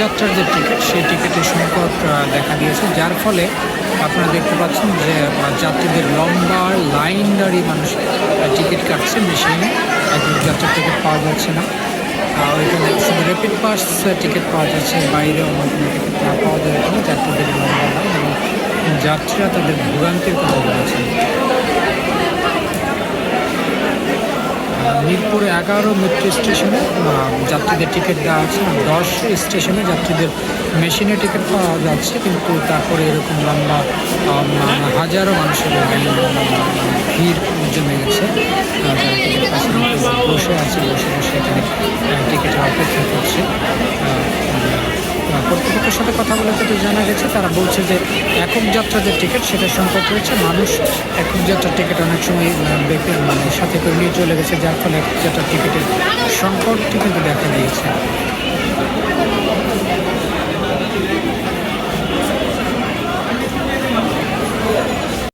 যাত্রার যে টিকিট সেই টিকিটের সংকট দেখা দিয়েছে যার ফলে আপনারা দেখতে পাচ্ছেন যে যাত্রীদের লম্বা লাইন দাঁড়িয়ে মানুষ টিকিট কাটছে মেশিনে যাত্রার টিকিট পাওয়া যাচ্ছে না। ওইখানে শুধু র্যাপিড পাস টিকিট পাওয়া যাচ্ছে বাইরে অন্য কোনো টিকিট না পাওয়া যায় যাত্রীদের লম্বা লাইন এবং যাত্রীরা তাদের ভোগান্তির কথা বলেছেন। মিরপুর এগারো মেট্রো স্টেশনে যাত্রীদের টিকিট দেওয়া আছে আর দশ স্টেশনে যাত্রীদের মেশিনে টিকিট পাওয়া যাচ্ছে, কিন্তু তারপরে এরকম লম্বা হাজারো মানুষের ভিড় জমে গেছে। টিকিট বসে আছে, বসে বসে এখানে টিকিটের অপেক্ষা করছে। সাথে কথা বলে যেটা জানা গেছে, তারা বলছে যে একক যাত্রা যে টিকিট সেটা সংকট রয়েছে। মানুষ একক যাত্রার টিকিট অনেক সময় মানে সাথে করে নিয়ে চলে গেছে, যার ফলে একক যাত্রার টিকিটের সংকটটি কিন্তু দেখা দিয়েছে।